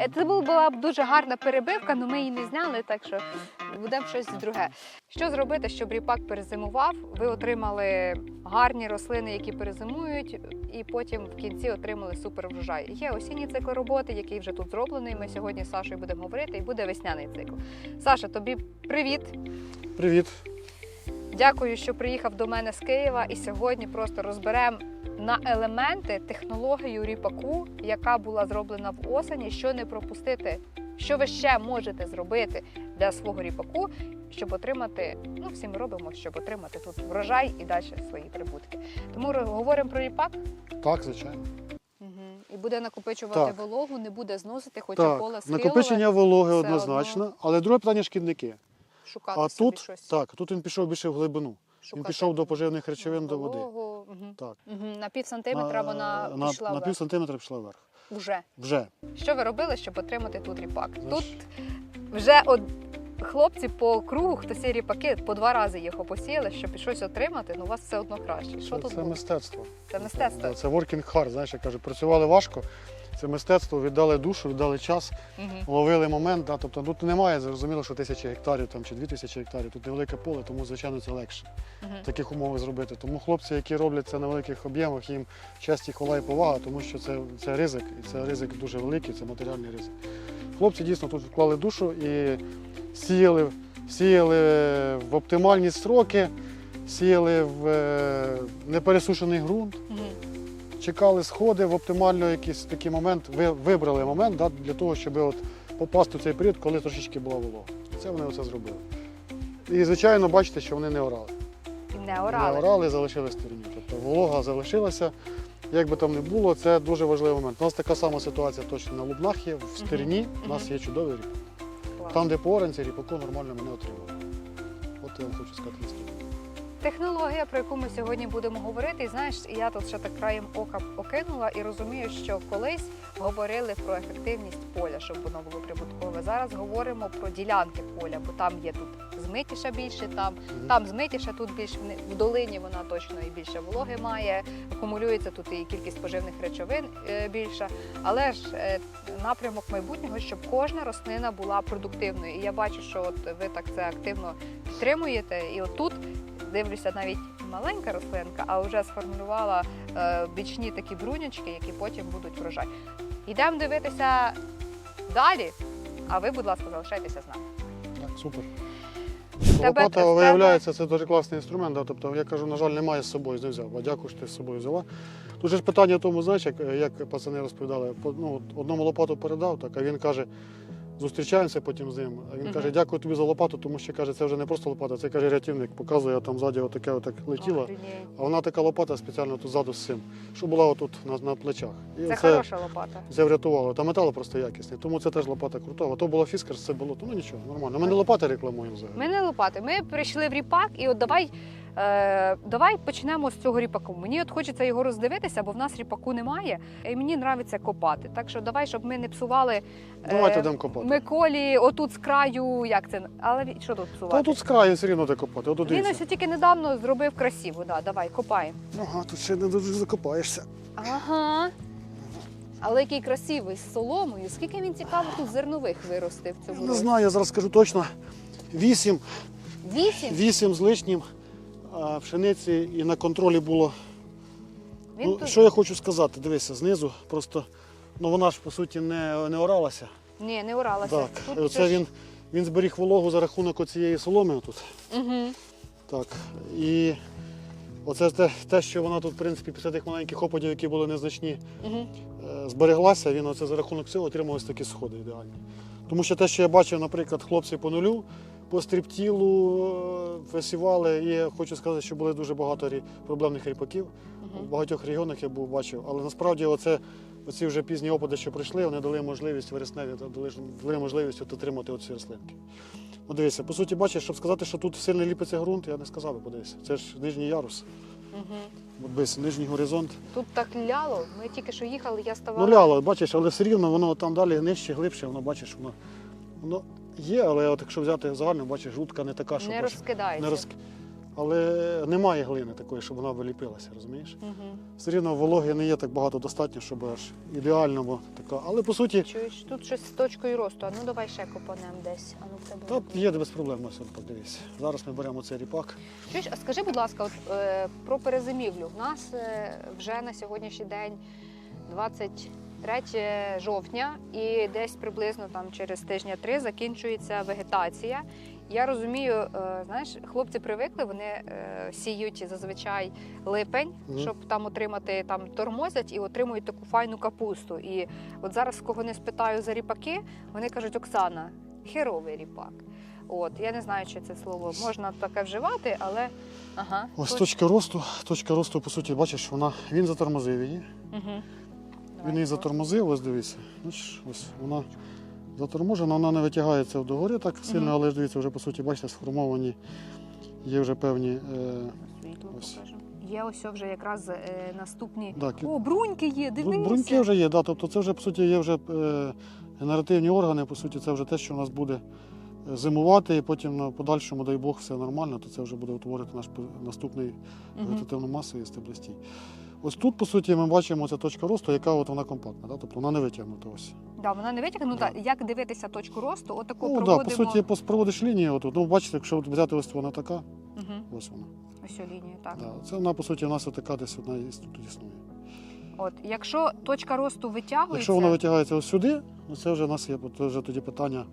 Е, Це бу- була б дуже гарна перебивка, але ми її не зняли, так що будемо щось друге. Що зробити, щоб ріпак перезимував? Ви отримали гарні рослини, які перезимують, і потім в кінці отримали супер врожай. Є осінній цикл роботи, який вже тут зроблений. Ми сьогодні з Сашою будемо говорити, і буде весняний цикл. Саша, тобі привіт! Привіт. Дякую, що приїхав до мене з Києва. І сьогодні просто розберемо на елементи технологію ріпаку, яка була зроблена в осені, що не пропустити, що ви ще можете зробити для свого ріпаку, щоб отримати. Ну, всі ми робимо, щоб отримати тут врожай і далі свої прибутки. Тому говоримо про ріпак. Так, звичайно. І буде накопичувати Так. вологу, не буде зносити, хоча Так, поле схилове, накопичення вологи все однозначно, але друге питання шкідники. Шукати А собі тут щось. так, тут він пішов більше в глибину. шукати Він пішов до поживних речовин до води. Мгм. Так. Мгм. На пів сантиметра вона на, пішла на вверх. пів сантиметра пішла вверх. Вже. Вже. Що ви робили, щоб отримати тут ріпак? Знаєш, Тут вже от хлопці по кругу, хто ці ріпаки по два рази їх опосіяли, щоб щось отримати, ну у вас все одно краще. Що це, тут це було? мистецтво. Це мистецтво. Це working hard, знаєш, як кажуть, працювали важко. Це мистецтво, віддали душу, віддали час, Мгм. ловили момент. Да, тобто тут немає, зрозуміло, що тисячі гектарів там, чи дві тисячі гектарів. Тут невелике поле, тому, звичайно, це легше в таких умовах зробити. Тому хлопці, які роблять це на великих об'ємах, їм честь і хвала і повага, тому що це, це ризик, і це ризик дуже великий, це матеріальний ризик. Хлопці дійсно тут вклали душу і сіяли, сіяли в оптимальні строки, сіяли в е, непересушений ґрунт, Мгм. Чекали сходи в оптимально якийсь такий момент, ви вибрали момент да, для того, щоб от попасти в цей період, коли трошечки була волога. Це вони оце зробили. І, звичайно, бачите, що вони не орали. Не Не орали. орали, залишили стерні. Тобто волога залишилася. Як би там не було, це дуже важливий момент. У нас така сама ситуація точно на Лубнах є, в стерні у нас є чудовий ріпак. Там, де по оранці, ріпаку нормально ми не отримали. От я вам хочу сказати наступне. Технологія, про яку ми сьогодні будемо говорити, і знаєш, я тут ще так краєм ока окинула і розумію, що колись говорили про ефективність поля, щоб воно було прибуткове. Зараз говоримо про ділянки поля, бо там є тут змитіше більше, там Там змитіше, тут більш в- в долині вона точно і більше вологи має. Акумулюється тут і кількість поживних речовин е, більша. Але ж е, напрямок майбутнього, щоб кожна рослина була продуктивною. І я бачу, що от ви так це активно підтримуєте. І отут дивлюся навіть маленька рослинка, а вже сформулювала е, бічні такі брунячки, які потім будуть врожай. Йдемо дивитися далі. А ви, будь ласка, залишайтеся з нами. Так, супер. Лопата, виявляється, це дуже класний інструмент. Да? Тобто, я кажу, на жаль, немає з собою, не взяв. А дякую, що ти з собою взяла. Тут же ж питання в тому, знаєш, як, як пацани розповідали, ну, одному лопату передав, так, а він каже, зустрічаємося потім з ним. А він каже, дякую тобі за лопату, тому що каже, це вже не просто лопата, це каже рятівник. Показує, там ззаді отаке отак летіло. А вона така лопата спеціально тут ззаду з цим, що була отут на, на плечах. І Це хороша лопата. це врятувало. Та метал просто якісний, тому це теж лопата крута. А то була фіскар, це було, ну нічого, нормально. Ми не лопати рекламуємо взагалі. Ми не лопати. Ми прийшли в ріпак, і от давай, е, давай почнемо з цього ріпаку. Мені от хочеться його роздивитися, бо в нас ріпаку немає. І мені подобається копати. Так що давай, щоб ми не псували е, Давайте йдемо копати. Миколі отут з краю. Як це? Але що тут псувати? Та тут з краю все рівно де копати. Отут Він ось тільки недавно зробив красиво. Да, давай, копаємо. Ага, тут ще не дуже закопаєшся. Ага. Але який красивий з соломою. Скільки він цікаво тут зернових виростив в цьому Не знаю, я зараз скажу точно. Вісім, Вісім. вісім з лишнім а, пшениці і на контролі було. Він Ну, тут... що я хочу сказати, дивися, знизу просто, ну вона ж по суті не, не оралася. Ні, не уралася. Так, Тут оце щось- він, він зберіг вологу за рахунок оцієї соломи тут. Угу. Так. І оце те, те, що вона тут, в принципі, після тих маленьких опадів, які були незначні, Угу. е, збереглася, він оце за рахунок цього отримав ось такі сходи ідеальні. Тому що те, що я бачив, наприклад, хлопці по нулю, по стріптілу е, висівали, і я хочу сказати, що були дуже багато проблемних ріпаків. В багатьох регіонах я був бачив. Але насправді оце, оці вже пізні опади, що прийшли, вони дали можливість вересневі, дали, дали можливість от отримати оці рослинки. Ну, дивися, по суті, бачиш, щоб сказати, що тут сильно ліпиться ґрунт, я не сказав би, подивися. Це ж нижній ярус. Угу. От дивись, нижній горизонт. Тут так ляло. Ми тільки що їхали, я ставала. Ну ляло, бачиш, але все рівно воно там далі нижче, глибше, воно бачиш, воно, воно є, але от якщо взяти загально, бачиш, жутка не така, що не розкидається. не роз... але немає глини такої, щоб вона виліпилася, розумієш? Угу. Все рівно вологи не є так багато достатньо, щоб аж ідеально бо така. Але по суті, Чуєш, тут щось з точкою росту. А ну давай ще копанем десь. А ну в тебе. та є без проблем, ось от подивись. Зараз ми беремо цей ріпак. Чуєш, а скажи, будь ласка, от, е, про перезимівлю. У нас е, вже на сьогоднішній день 23 жовтня, і десь приблизно там через тижня три закінчується вегетація. Я розумію, е, знаєш, хлопці привикли, вони е, сіють зазвичай липень, щоб там отримати там тормозять і отримують таку файну капусту. І от зараз, кого не спитаю за ріпаки, вони кажуть, Оксана, херовий ріпак. От я не знаю, чи це слово можна таке вживати, але ага. Ось точка росту. Точка росту, по суті, бачиш, вона він затормозив її. Угу. Він її затормозив, ось. Бачиш, ось вона заторможена, вона не витягається догори так сильно, але ж дивіться, вже по суті, бачите, сформовані є вже певні. Е, Ось. Є ось вже якраз е, наступні. так, О, бруньки є, бру- бруньки вже є, да, тобто це вже по суті є вже е, генеративні органи, по суті, це вже те, що у нас буде е, зимувати, і потім на подальшому, дай Бог, все нормально, то це вже буде утворити наш наступний вегетативну масу і стеблостій. Ось тут, по суті, ми бачимо ця точка росту, яка от вона компактна, да? тобто вона не витягнута ось. Да, вона не витягнута. Да. Як дивитися точку росту? Отаку Ну, да, по суті, проводиш лінію, отут. ну бачите, якщо от взяти ось вона така, Угу. ось вона. Ось цю лінію, так. Да. Це вона, по суті, у нас така десь одна тут існує. От, якщо точка росту витягується, Якщо вона витягається ось сюди, ну це вже у нас є то вже тоді питання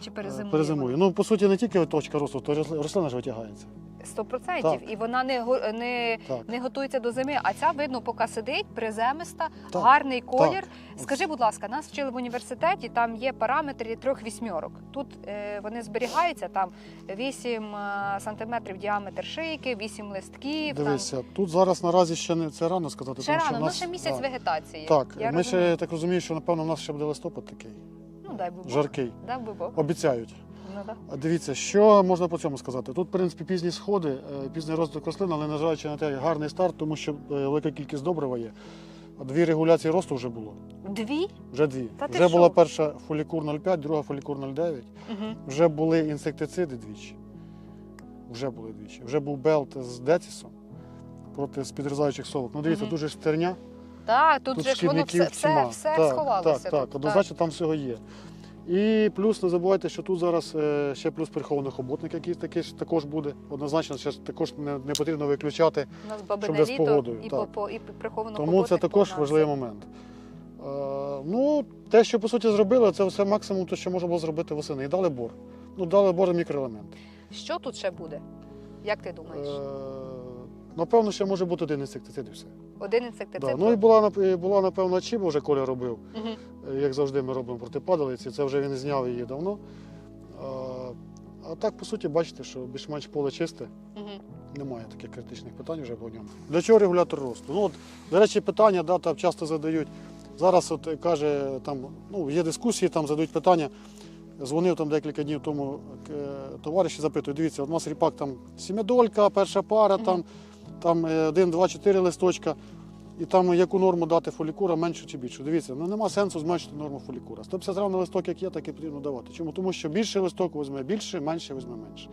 чи е, перезимує? перезимує. Ну, по суті, не тільки точка росту, то рослина ж витягається. Сто процентів. Так. І вона не, не, Так. не готується до зими. А ця, видно, поки сидить, приземиста, Так, гарний колір. так. Скажи, будь ласка, нас вчили в університеті, там є параметри трьох вісьмерок. Тут е, вони зберігаються, там 8 е, сантиметрів діаметр шийки, 8 листків. Дивися, тут зараз наразі ще не це рано сказати, Ще тому що рано, в ну нас ще місяць да. вегетації. Так, Я ми розумію. ще так розумію, що напевно в нас ще буде листопад такий, Ну, дай би Бог. жаркий. Дай би Бог. Обіцяють. А Дивіться, що можна по цьому сказати? Тут, в принципі, пізні сходи, е, пізній розвиток рослин, але незважаючи на те, гарний старт, тому що е, велика кількість добрива є. Дві регуляції росту вже було. Дві? Вже дві. Та ти вже що? була перша фолікур 0,5, друга фолікур 0,9. Угу. Вже були інсектициди двічі. Вже були двічі. Вже був белт з Децісом проти спідрізаючих совок. Ну, дивіться, Мгм. дуже ж стерня. Так, тут, Тут же ж воно все, все, все так, сховалося. Так, так, тут. однозначно там всього є. І плюс не забувайте, що тут зараз е, ще плюс прихований хоботник, який такий також буде. Однозначно, ще також не, не потрібно виключати. У нас щоб де з погодою, і, так. по, по, і Тому це також важливий момент. Е, ну, те, що по суті зробили, це все максимум, те, що можна було зробити восени. І дали бор. Ну, дали бор мікроелементи. Що тут ще буде? Як ти думаєш? Е, напевно, ще може бути один інсектицид і все. Один інсектицид? Да. Ну і була, була, напевно, чіба вже Коля робив. Угу. Як завжди, ми робимо проти падалиці. Це вже він зняв її давно. А, а так, по суті, бачите, що більш-менш поле чисте. Угу. Немає таких критичних питань вже по ньому. Для чого регулятор росту? Ну, от, до речі, питання да, там часто задають. Зараз от каже, там, ну, є дискусії, там задають питання. Дзвонив там декілька днів тому е, товариш і запитує, дивіться, от у нас ріпак там сім'ядолька, перша пара, Мгм. там, там е, один, два, чотири листочка. І там яку норму дати фолікура, меншу чи більшу. Дивіться, ну нема сенсу зменшити норму фолікура. 150 грам на листок, як є, так і потрібно давати. Чому? Тому що більше листок візьме більше, менше візьме менше.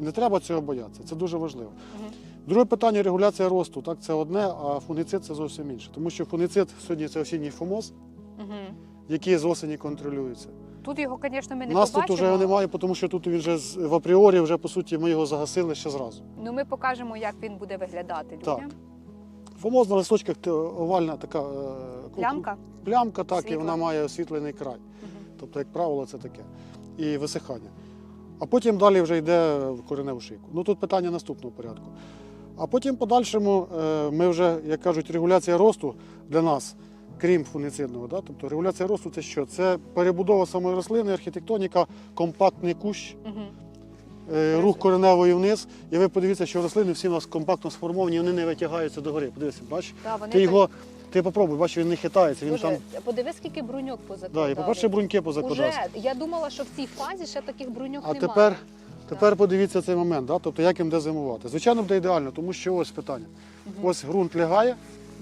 І не треба цього боятися, це дуже важливо. Мгм. Друге питання регуляція росту. Так, це одне, а фунгіцид це зовсім інше. Тому що фунгіцид сьогодні це осінній фомоз, Угу. який з осені контролюється. Тут його, звісно, ми не У нас побачимо. тут вже немає, тому що тут він вже з- в апріорі, вже по суті, ми його загасили ще зразу. Ну ми покажемо, як він буде виглядати Так. людям. Фомоз на листочках те- овальна така е, ку- Плямка. плямка, так, і Світла. вона має освітлений край. Тобто, як правило, це таке. І висихання. А потім далі вже йде в кореневу шийку. Ну тут питання наступного порядку. А потім в подальшому е, ми вже, як кажуть, регуляція росту для нас, крім фунгіцидного, да? тобто регуляція росту це що? Це перебудова самої рослини, архітектоніка, компактний кущ, Угу. е, рух кореневої вниз. І ви подивіться, що рослини всі у нас компактно сформовані, вони не витягаються догори. Подивися, бачиш? Да, вони Ти його, ти попробуй, бачиш, він не хитається. Він Боже, там, Подиви, скільки бруньок да, і по-перше, бруньки позакладався. Уже. Я думала, що в цій фазі ще таких бруньок А немає. тепер, тепер подивіться цей момент, да? тобто як їм де зимувати. Звичайно, буде ідеально, тому що ось питання. Мгм. Ось ґрунт лягає,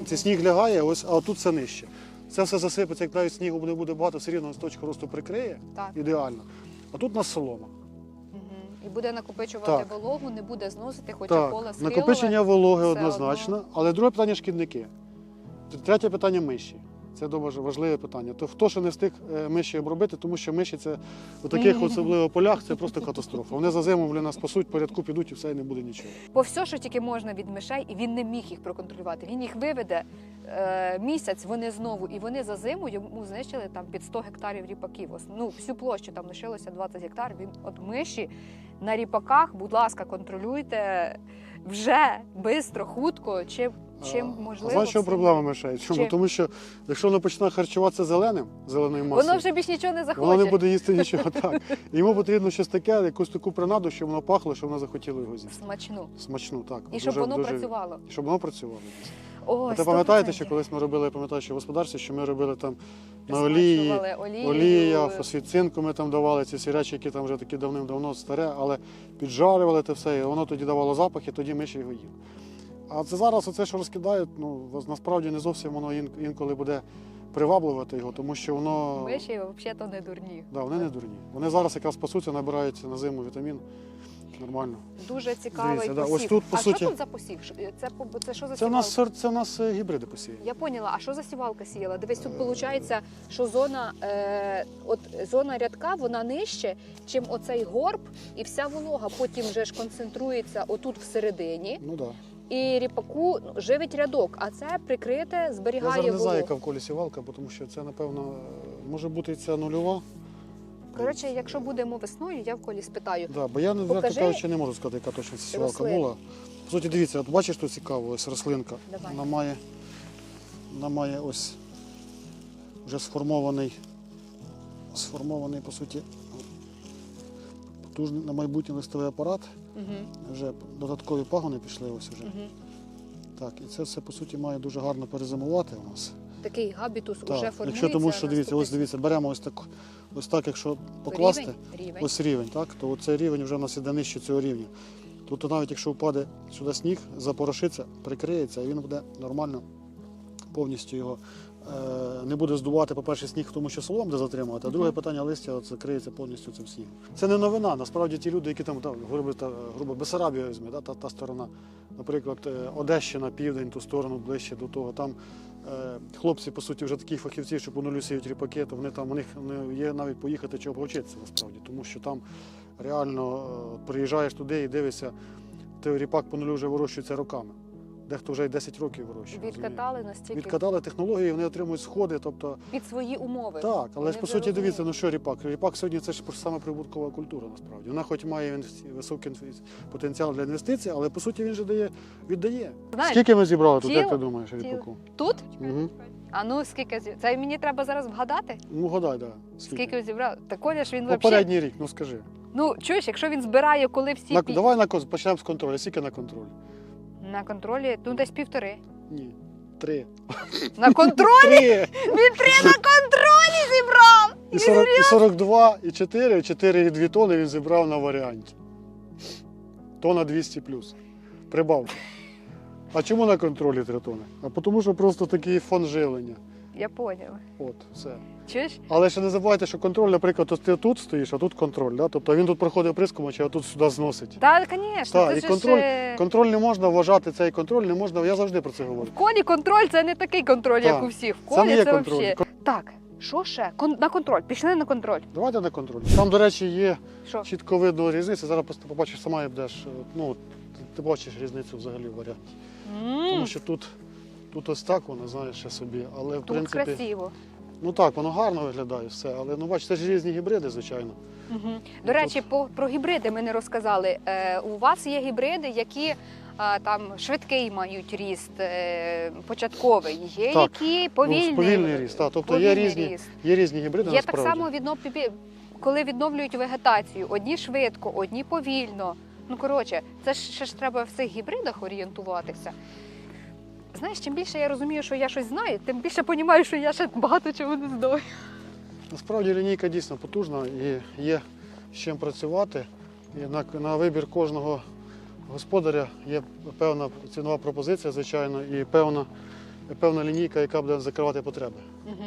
це сніг лягає, ось, а тут все нижче. Це все засипеться, як навіть снігу не буде багато, все рівно з росту прикриє, Так. ідеально. А тут у нас солома. І буде накопичувати Так. вологу, не буде зносити, хоча Так, поле накопичення вологи все однозначно. Але друге питання шкідники. Третє питання миші. Це дуже важливе питання. То хто ще не встиг е, миші обробити, тому що миші це у таких особливо полях це просто катастрофа. Вони за зиму вони нас пасуть, порядку підуть і все і не буде нічого. Бо все, що тільки можна від мишей, і він не міг їх проконтролювати. Він їх виведе е, місяць, вони знову, і вони за зиму йому знищили там під 100 гектарів ріпаків. Ну, всю площу там лишилося 20 гектарів. Він от миші на ріпаках, будь ласка, контролюйте вже бистро, хутко, чим, чим можливо. Знаєш, що проблема мишей? Чому? Чим? Тому що якщо воно почне харчуватися зеленим, зеленою масою, Воно вже більш нічого не захоче. воно не буде їсти нічого. Так. Йому потрібно щось таке, якусь таку принаду, щоб воно пахло, щоб воно захотіло його з'їсти. Смачну. Смачну, так. І щоб воно дуже- працювало. І щоб воно працювало. О, ти пам'ятаєте, що колись ми робили, я пам'ятаю, що в господарстві, що ми робили там на олії, олію, олія, фосфіцинку ми там давали, ці всі речі, які там вже такі давним-давно старе, але піджарювали те все, і воно тоді давало запах, і тоді ми ще його їли. А це зараз оце, що розкидають, ну насправді не зовсім воно інколи буде приваблювати його, тому що воно Миші взагалі не дурні. да, вони не дурні. Вони зараз якраз пасуться, набирають на зиму вітамін. Нормально. Дуже цікавий Дивіться, да, посів. ось тут, по а суті- що тут за посів? Це, це що за Це в нас це в нас е, гібриди посіяні. Я поняла, а що за сівалка сіяла? Дивись, тут виходить, що зона, е, от зона рядка вона нижче, чим оцей горб, і вся волога потім вже ж концентрується отут всередині, Ну. Да. І ріпаку ну, живить рядок, а це прикрите, Я зараз не знаю, яка в колі сівалка, тому що це, напевно, е, може бути ця нульова. Коротше, якщо будемо весною, я в колі спитаю. Да, бо я, відверто Покажи кажучи, не можу сказати, яка точно ця сівалка була. По суті, дивіться, от бачиш, що цікаво, ось рослинка. Давай. Вона має, вона має ось вже сформований, сформований, по суті, потужний на майбутнє листовий апарат. Угу, Вже додаткові пагони пішли ось вже. угу. Так, і це все, по суті, має дуже гарно перезимувати у нас. Такий габітус уже Так, формується. якщо тому, що дивіться, ось дивіться, беремо ось так, ось так, якщо покласти. Рівень, рівень. ось рівень, так? то цей рівень вже в нас іде нижче цього рівня. Тобто навіть якщо впаде сюди сніг, запорошиться, прикриється, і він буде нормально повністю його не буде здувати, по-перше, сніг, тому що солом буде затримувати, а друге питання листя от закриється повністю цим снігом. Це не новина. Насправді ті люди, які там, там грубо, та, грубо Бесарабія візьме, да, та, та сторона, наприклад, е, Одещина, південь, ту сторону ближче до того. Там е, хлопці, по суті, вже такі фахівці, що по нулю сіють ріпаки, то вони там у них не є навіть поїхати чи обгорчитися насправді, тому що там реально е, приїжджаєш туди і дивишся, той ріпак по нулю вже вирощується роками. Дехто вже й 10 років вирощує. Відкатали настільки Відкатали технології, вони отримують сходи. Тобто, під свої умови. так, але ж по суті дивіться, ну що ріпак? Ріпак сьогодні це ж саме прибуткова культура насправді. Вона хоч має високий потенціал для інвестицій, але по суті він же дає, віддає. Знаєш, Скільки ми зібрали тут, як ти думаєш, тіло. ріпаку? Тут? Угу. А ну скільки це мені треба зараз вгадати? Ну гадай, да. Скільки зібрав? Та Коля ж він. Попередній рік, ну скажи. Ну чуєш, якщо він збирає, коли всі На, пі- давай на почнемо з контролю. Скільки на контроль? На контролі, ну десь півтори. Ні. Три. На контролі? Три! Він три на контролі зібрав! І, 40, і 42, і 4, і 4,2 тони він зібрав на варіанті. Тона 200 плюс. Прибавка. А чому на контролі 3 тони? А тому що просто такий фон живлення. Я поняла. От, все. Чуєш? Але ще не забувайте, що контроль, наприклад, ти тут стоїш, а тут контроль. Да? Тобто він тут проходить прискомач, а тут сюди зносить. Та, звісно, Так, і контроль- е, Контроль не можна вважати цей контроль, не можна. Я завжди про це говорю. в колі контроль це не такий контроль, як у всіх. В Це колі не це, контроль. взагалі. Так, що ще? Кон- на контроль. Пішли на контроль. Давайте на контроль. Там, до речі, є Що? чітко видно різницю. Зараз просто побачиш сама і будеш. е, Ну, ти, ти бачиш різницю взагалі в варіанті. М, Тому що тут, тут ось так воно, знаєш, ще собі. Але в Тут принципі, красиво. ну так, воно гарно виглядає все. Але ну бачиш, це ж різні гібриди, звичайно. Угу. До Ну, речі, по, про гібриди ми не розказали. Е, у вас є гібриди, які е, там швидкий мають ріст, е, початковий. Є Так. які повільний, Ну, повільний ріст. Так, тобто є різні, ріст. є різні гібриди Є так само відно, коли відновлюють вегетацію. Одні швидко, одні повільно. Ну коротше, це ж ще ж треба в цих гібридах орієнтуватися. Знаєш, чим більше я розумію, що я щось знаю, тим більше розумію, що я ще багато чого не знаю. Насправді лінійка дійсно потужна і є з чим працювати. І на, на вибір кожного господаря є певна цінова пропозиція, звичайно, і певна, певна лінійка, яка буде закривати потреби. Угу.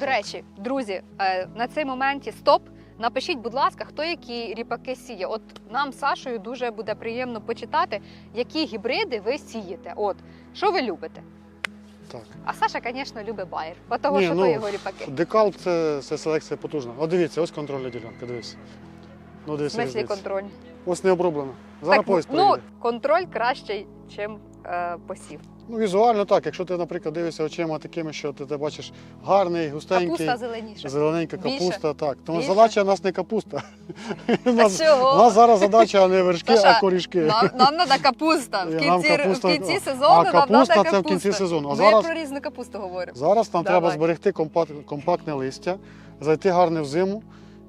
До речі, друзі, е, на цей моменті стоп. Напишіть, будь ласка, хто які ріпаки сіє. От нам Сашою дуже буде приємно почитати, які гібриди ви сієте. От що ви любите? Так. А Саша, звісно, любить байер, бо того, Ні, що ну, то його ріпаки. Декалп це, це селекція потужна. От дивіться, ось контрольна ділянка, дивись. Ну, В смислі різниця. контроль. Ось не оброблена. Зараз Так, поїзд ну, приїде. контроль кращий, ніж е, посів. Ну, візуально так. Якщо ти, наприклад, дивишся очима такими, що ти, ти бачиш гарний, густенький, Капуста зеленіша. зелененька Більше? капуста, так. Тому Більше? задача у нас не капуста. У А нас, у нас зараз задача не вершки, Саша, а корішки. Нам, нам треба капуста. В Нам капуста- в кінці а сезону нам капуста треба це в кінці сезону. А Ми зараз- про різну капусту говоримо. Зараз нам Давай. треба зберегти компакт- компактне листя, зайти гарне в зиму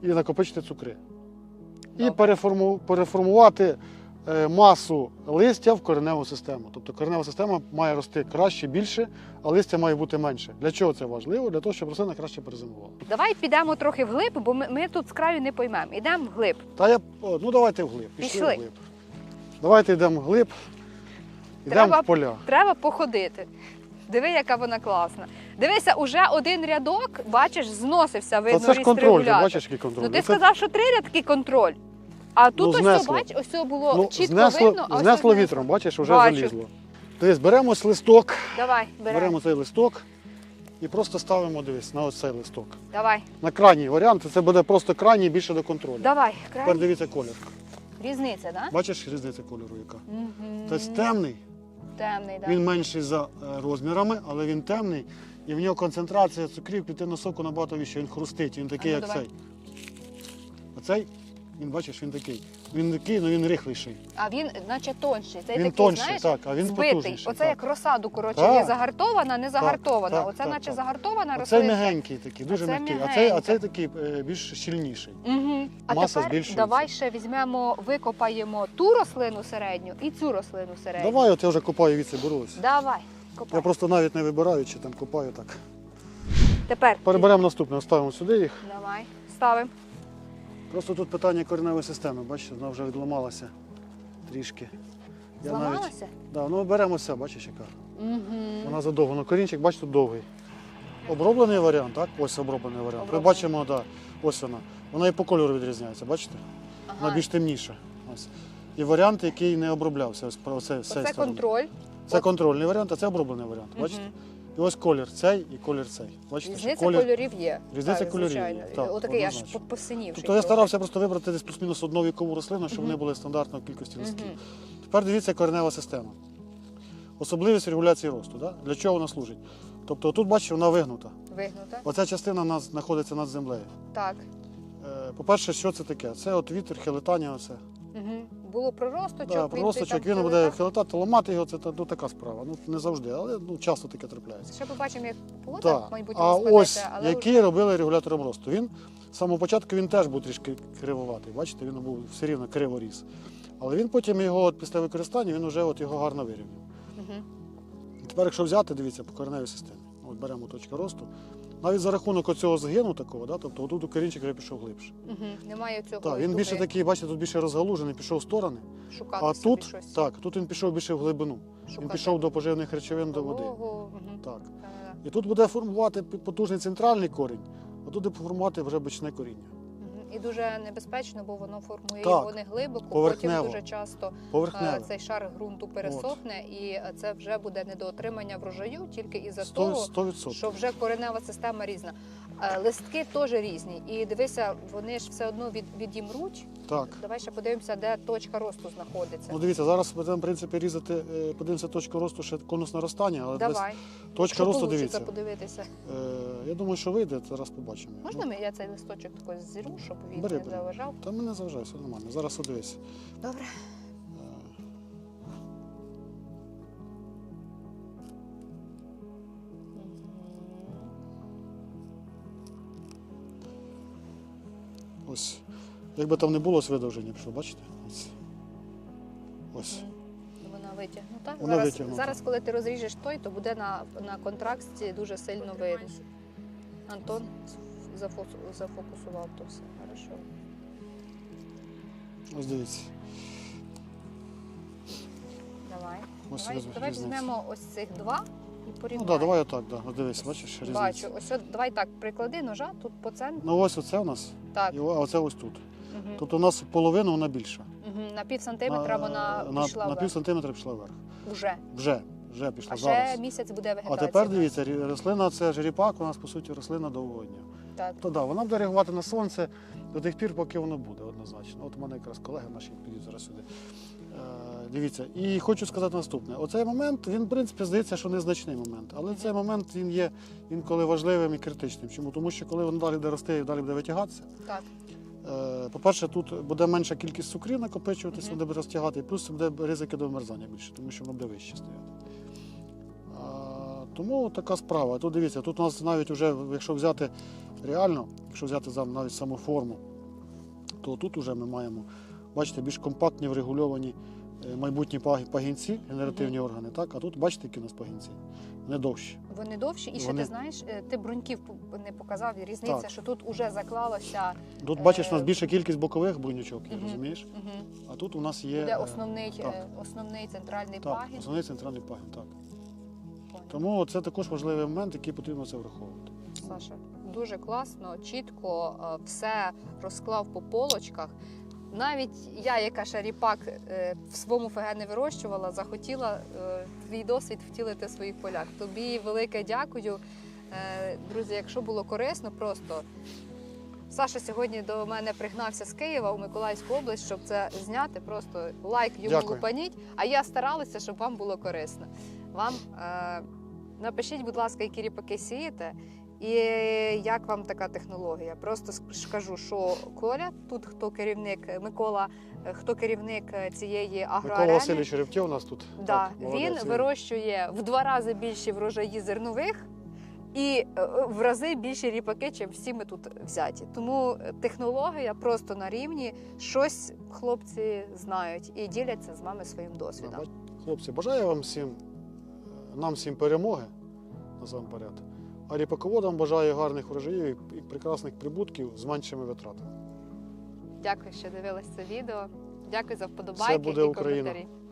і накопичити цукри. І Добре. переформу- переформувати масу листя в кореневу систему. Тобто коренева система має рости краще, більше, а листя має бути менше. Для чого це важливо? Для того, щоб рослина краще перезимувала. Давай підемо трохи вглиб, бо ми, ми тут з краю не поймемо. Ідемо вглиб. Та я о, ну давайте вглиб. Пішли, Пішли. вглиб. Давайте йдемо вглиб. Йдемо Треба в поля. Треба походити. Диви, яка вона класна. Дивися, уже один рядок, бачиш, зносився, Та видно, це ж контроль, регулятор. бачиш, який контроль. Ну ти Це- сказав, що три рядки контроль. А тут Ну, ось бач, ось цього було ну, чітко знесло, видно, а ось знесло ось вітром, бачиш, вже Бачу. залізло. Дивись, беремо ось листок, Давай, беремо. беремо цей листок і просто ставимо, дивись, на ось цей листок. Давай, На крайній варіант це буде просто крайній більше до контролю. давай. Тепер дивіться колір. Різниця, так? Бачиш різниця кольору яка? Мгм. Тобто темний, Темний, так. він менший за е, розмірами, але він темний. І в нього концентрація цукрів клітинного соку набагато більше. Він хрустить, він такий, ну, як давай. цей. А цей, він бачиш, він такий. Він такий, але він рихліший. А він, наче тонший. Цей Він такий, тонший, знаєш, так, а він збитий. потужніший. Оце так. як розсаду, коротше, Так. є загартована, не загартована. так, Оце так, наче так. загартована Оцей рослинка. м'ягенький такий, дуже Оце м'який. А цей, а цей такий е, більш щільніший. Угу. А Маса тепер збільшується. давай ще візьмемо, викопаємо ту рослину середню і цю рослину середню. Давай, от я вже копаю віці берусь. Давай. Я просто навіть не вибираю, чи там копаю так. Тепер Переберемо наступне, ставимо сюди їх. давай. Ставимо. Просто тут питання кореневої системи, бачите, вона вже відламалася трішки. Я навіть, да, ну беремо все, бачиш, яка. Угу. Вона задовго. Ну, корінчик, бачите, тут довгий. Оброблений варіант, так? Ось оброблений варіант. Ми бачимо, да, ось вона. Вона і по кольору відрізняється, бачите? Вона більш темніша. Ось. І варіант, який не оброблявся. Ось оце, Оце контроль. Це контрольний варіант, а це оброблений варіант. Бачите? І ось колір цей і колір цей. Бачите, що Різниця колір. кольорів є. Різниця Так, кольорів є, звичайно. так, Отакий аж однозначно. по- посинівший. Тобто я старався просто вибрати десь плюс-мінус одну вікову рослину, щоб Мгм. вони були стандартної кількості листків. Мгм. Тепер дивіться коренева система. Особливість регуляції росту. Да? Для чого вона служить? Тобто тут, бачите, вона вигнута. Вигнута. Оця частина у нас знаходиться над землею. Так. Е, По-перше, що це таке? Це от вітер, хилитання. Оце. Угу. Було проросточок, Да, він проросточок, він буде хилитати, ламати його, це ну, така справа. Ну, не завжди, але ну, часто таке трапляється. Ще побачимо, як полота Так. в А ось але який робили регулятором росту. Він з самого початку він теж був трішки кривоватий. Бачите, він був все рівно криво ріс. Але він потім його от, після використання він вже от його гарно вирівняв. Угу. Тепер, якщо взяти, дивіться, по кореневій системі. От беремо точка росту. Навіть за рахунок оцього згину такого, да, тобто тут у корінчик вже пішов глибше. Угу. Немає цього. Так, він більше такий, бачите, тут більше розгалужений, пішов в сторони. шукати А тут, щось. так, тут він пішов більше в глибину. Він пішов до поживних речовин до води. Угу. Так. І тут буде формувати потужний центральний корінь, а тут буде формувати вже бочне коріння. І дуже небезпечно, бо воно формує Так, його не глибоко, потім дуже часто е, цей шар ґрунту пересохне, і е, це вже буде недоотримання врожаю тільки із-за Сто- того, 100%. що вже коренева система різна. Е, Листки теж різні. І дивися, вони ж все одно від, відімруть. Так. Давай ще подивимося, де точка росту знаходиться. Ну дивіться, зараз будемо в принципі різати, е, подивимося точку росту ще конусне ростання, але десь Давай. точка Що росту получиться дивіться. подивитися. Е, я думаю, що вийде, зараз побачимо. Можна Ну, ми- я цей листочок такий зіру, щоб він Бери, не бери. заважав? Та мене заважає, все нормально. Зараз подивись. Добре. Ось. Якби там не було, ось видовження пішло, бачите? Ось. Ось. Вона витягнута. Вона зараз, витягнута. зараз, коли ти розріжеш той, то буде на, на контрасті дуже сильно видно. Антон зафокусував то все. Хорошо. Ось дивіться. Давай. Ось давай давай візьмемо ось цих два Ну так, да, давай отак, да. Дивись, бачиш різницю. Бачу, ось от, давай так, приклади ножа тут по центру. Ну ось оце у нас, Так. і о- а оце ось тут. Угу. Тобто у нас половину вона більша. Угу. На пів сантиметра вона на, пішла на вверх. пів сантиметра пішла вверх. Уже. Вже, вже пішла А зараз. ще місяць буде А вегетація. тепер дивіться, рі- рослина це ж ріпак, у нас по суті рослина довгого дня. Так. То да, вона буде реагувати на сонце до тих пір, поки воно буде, однозначно. От у мене якраз колеги наші підуть зараз сюди. Е, дивіться, і хочу сказати наступне: оцей момент, він, в принципі, здається, що незначний момент. Але цей момент він є інколи важливим і критичним. Чому? Тому що коли воно далі буде рости і далі буде витягатися, Так. е, по-перше, тут буде менша кількість цукрів накопичуватися, воно буде розтягати, і плюс буде ризики до вмерзання більше, тому що воно буде вище стояти. Тому така справа. Тут дивіться, тут у нас навіть вже, якщо взяти реально, якщо взяти навіть саму форму, то тут вже ми маємо, бачите, більш компактні врегульовані майбутні паг- пагінці, генеративні органи. Так? А тут бачите, які у нас пагінці? Вони довші. Вони довші, і ще Вони- ти знаєш, е, ти бруньків не показав. і Різниця, Так. що тут уже заклалося. Тут бачиш, у нас Е, більша кількість бокових брунючок, Мгм. розумієш? Угу. А тут у нас є Буде е, основний, так. е, основний центральний так, пагін. основний центральний пагін. Так. Поняла. Тому це також важливий момент, який потрібно це враховувати. Саша, дуже класно, чітко е, все розклав по полочках. Навіть я, яка шаріпак е, в своєму ФГ не вирощувала, захотіла е, твій досвід втілити в своїх полях. Тобі велике дякую. Е, Друзі, якщо було корисно, просто Саша сьогодні до мене пригнався з Києва у Миколаївську область, щоб це зняти. Просто лайк йому Дякую. лупаніть. А я старалася, щоб вам було корисно. Вам е, напишіть, будь ласка, які ріпаки сієте. І як вам така технологія? Просто ск- кажу, що Коля, тут хто керівник, Микола, е, хто керівник е, цієї Микола Васильович Ревтєв у нас тут. да, Так, він вирощує в два рази більші врожаї зернових і е, в рази більші ріпаки, чим всі ми тут взяті. Тому е, технологія просто на рівні. Щось хлопці знають і діляться з вами своїм досвідом. Хлопці, бажаю вам всім, е, нам всім перемоги насамперед. А ріпаководам бажаю гарних врожаїв і прекрасних прибутків з меншими витратами. Дякую, що дивились це відео. Дякую за Все вподобайки буде і Україна. коментарі.